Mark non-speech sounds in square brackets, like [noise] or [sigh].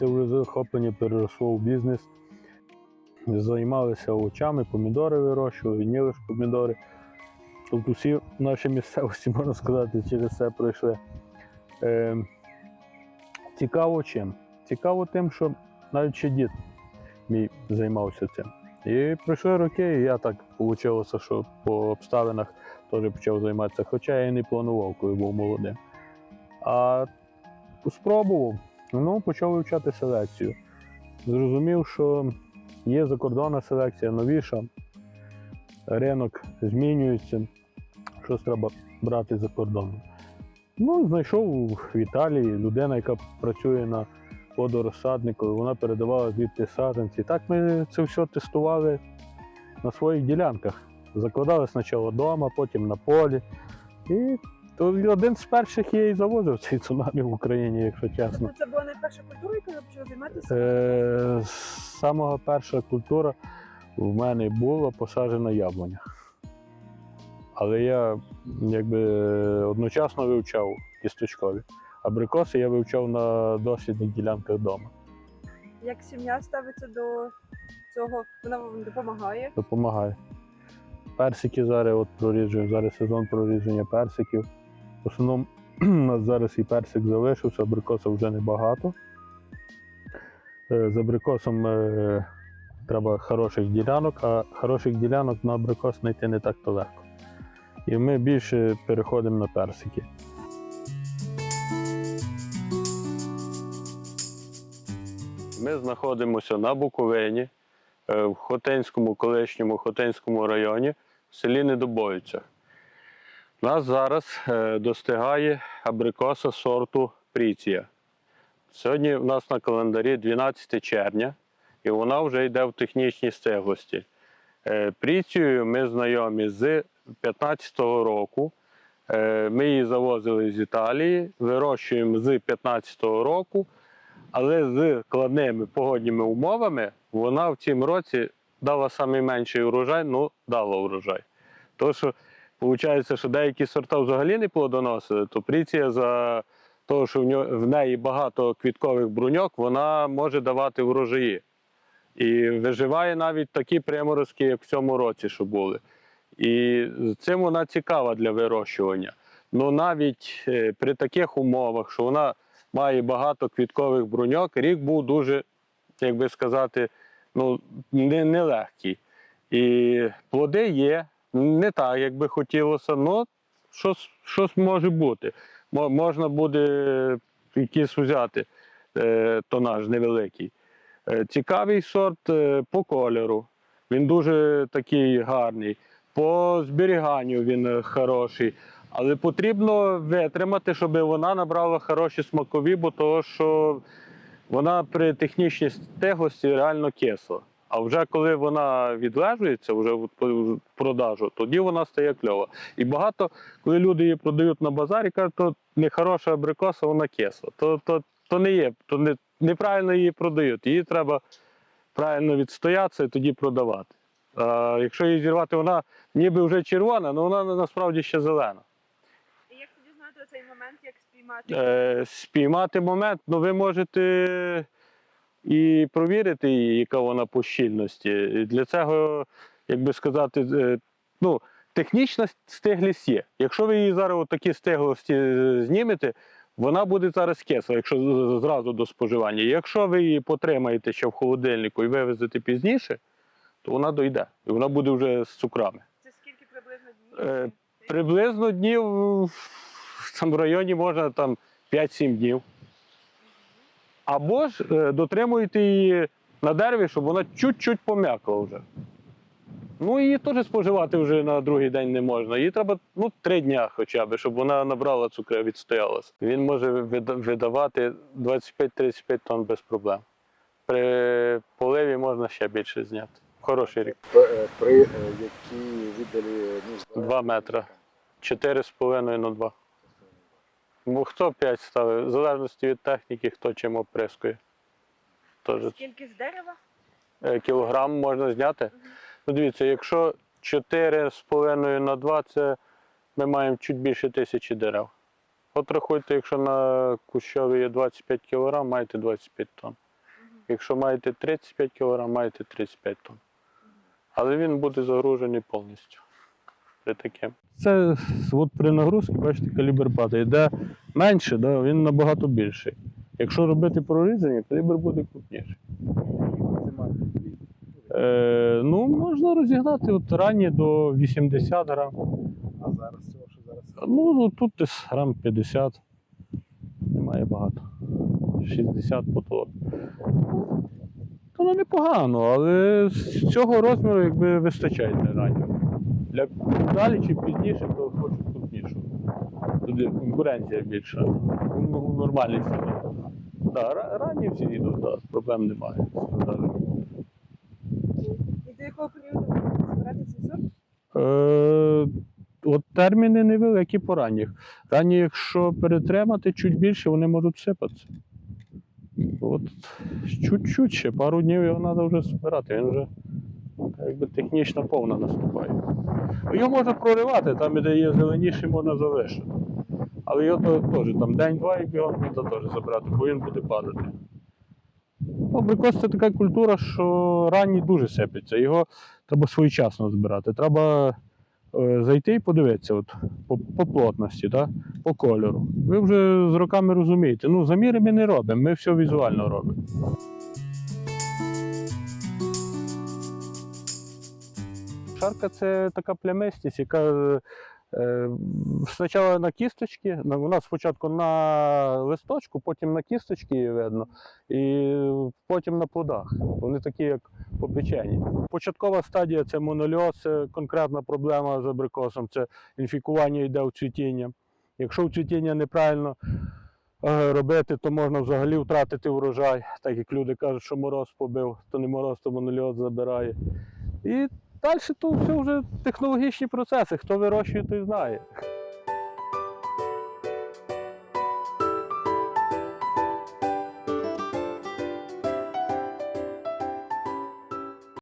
це вже захоплення переросло в бізнес. Займалися овочами, помідори вирощували, гніли ж помідори. Тобто всі наші місцевості, [laughs] можна сказати, через це пройшли. Е, цікаво чим? Цікаво тим, що навіть ще дід мій займався цим. І пройшли роки, і я так вийшло, що по обставинах теж почав займатися, хоча я і не планував, коли був молодим. А спробував, ну, почав вивчати селекцію. Зрозумів, що є закордонна селекція новіша, ринок змінюється, щось треба брати за кордоном. Ну, знайшов в Італії людина, яка працює на водорозсаднику, вона передавала звідти саджанці. Так ми це все тестували на своїх ділянках. Закладали спочатку вдома, потім на полі. І то один з перших я і завозив цей цунамі в Україні, якщо чесно. Це була найперша культура, якою ви почали займатися? Е, Самого перша культура в мене була посаджена яблуня. Але я якби одночасно вивчав кісточкові. Абрикоси я вивчав на дослідних ділянках вдома. Як сім'я ставиться до цього? Вона вам допомагає? Допомагає. Персики зараз от проріджуємо, зараз сезон прорідження персиків. В основному у нас зараз і персик залишився, абрикоса вже небагато. Е, З абрикосом е, треба хороших ділянок, а хороших ділянок на абрикос знайти не так то легко. І ми більше переходимо на персики. Ми знаходимося на Буковині, е, в Хотинському, колишньому Хотинському районі, в селі Недобоїцях. Нас зараз е, достигає абрикоса сорту Пріція. Сьогодні у нас на календарі 12 червня, і вона вже йде в технічній стеглості. Е, Пріцією ми знайомі з 2015 року. Е, Ми її завозили з Італії, вирощуємо з 2015 року, але з складними погодніми умовами вона в цьому році дала найменший урожай, ну дала урожай. Тому що виходить, що деякі сорта взагалі не плодоносили, то пріція за того, що в, ньо- в неї багато квіткових бруньок, вона може давати врожаї. І виживає навіть такі приморозки, як в цьому році, що були. І цим вона цікава для вирощування. Ну навіть е, при таких умовах, що вона має багато квіткових бруньок, рік був дуже, як би сказати, ну, не- нелегкий. І плоди є, не так, як би хотілося, але щось, щось може бути. Можна буде якийсь взяти е, тонаж невеликий. Е, Цікавий сорт е, по кольору. Він дуже такий гарний. По зберіганню він хороший. Але потрібно витримати, щоб вона набрала хороші смакові, бо того, що вона при технічній стеглості реально кисла. А вже коли вона відлежується вже в продажу, тоді вона стає кльова. І багато, коли люди її продають на базарі, кажуть, то не хороша абрикоса, вона кисла. То, то, то не є, то не, неправильно її продають. Її треба правильно відстоятися і тоді продавати. А якщо її зірвати, вона ніби вже червона, але вона насправді ще зелена. І як тоді знати цей момент, як спіймати? Е, спіймати момент, ну ви можете і провірити, її, яка вона по щільності. Для цього, як би сказати, е, ну, технічна стиглість є. Якщо ви її зараз такі стиглості е, знімете, вона буде зараз кисла, якщо зразу до споживання. Якщо ви її потримаєте ще в холодильнику і вивезете пізніше, то вона дойде. І вона буде вже з цукрами. Це скільки приблизно днів? Е, Приблизно днів в цьому районі можна там 5-7 днів. Або ж е, дотримуйте її на дереві, щоб вона чуть-чуть пом'якла вже. Ну, її теж споживати вже на другий день не можна. Її треба ну, 3 дня хоча б, щоб вона набрала цукру, відстоялася. Він може видавати 25-35 тонн без проблем. При поливі можна ще більше зняти. Хороший рік. При, при е, якій віддалі ну, 2 метри. 4,5 на 2. Бо хто 5 ставив, в залежності від техніки, хто чим оприскує. Тож Скільки з дерева? е, кілограм можна зняти. Ну, дивіться, якщо 4,5 на 2, це ми маємо чуть більше тисячі дерев. От рахуйте, якщо на кущові є 25 кілограм, маєте 25 тонн. Якщо маєте 35 кг, маєте 35 тонн. Але він буде загружений повністю. При таке. Це от при нагрузці, бачите, калібр падає. Де менше, да, він набагато більший. Якщо робити прорізання, калібр буде крупніший. Е, ну, можна розігнати от ранні до 80 грам. А зараз цього, що зараз? Ну, тут десь грам 50. Немає багато. 60 потолок. Воно непогано, але з цього розміру якби вистачає для раннього. Для далі чи пізніше, то хочу крупнішу. Туди конкуренція більша. Ну, в нормальній ціні. Да, ранні всі йдуть, да, проблем немає. І до якого періоду збирати цей сорт? Е, от терміни невеликі по ранніх. Ранні, якщо перетримати чуть більше, вони можуть сипатися. От чуть-чуть ще, пару днів його треба вже збирати. Він вже якби технічно повна наступає. Його можна проривати, там, де є зеленіший, можна залишити. Але його теж там день-два і його треба теж забрати, бо він буде падати. Ну, Абрикос це така культура, що ранні дуже сипеться. Його треба своєчасно збирати. Треба е, зайти і подивитися от, по, по плотності, так? по кольору. Ви вже з роками розумієте. Ну, заміри ми не робимо, ми все візуально робимо. Шарка це така плямистість, яка е, спочатку на кісточки, у нас спочатку на листочку, потім на кісточки її видно, і потім на плодах. Вони такі, як попечені. Початкова стадія це монольоз, це конкретна проблема з абрикосом, це інфікування йде в цвітіння. Якщо в цвітіння неправильно е, робити, то можна взагалі втратити врожай, так як люди кажуть, що мороз побив, то не мороз, то монольоз забирає. І далі то все вже технологічні процеси. Хто вирощує, той знає.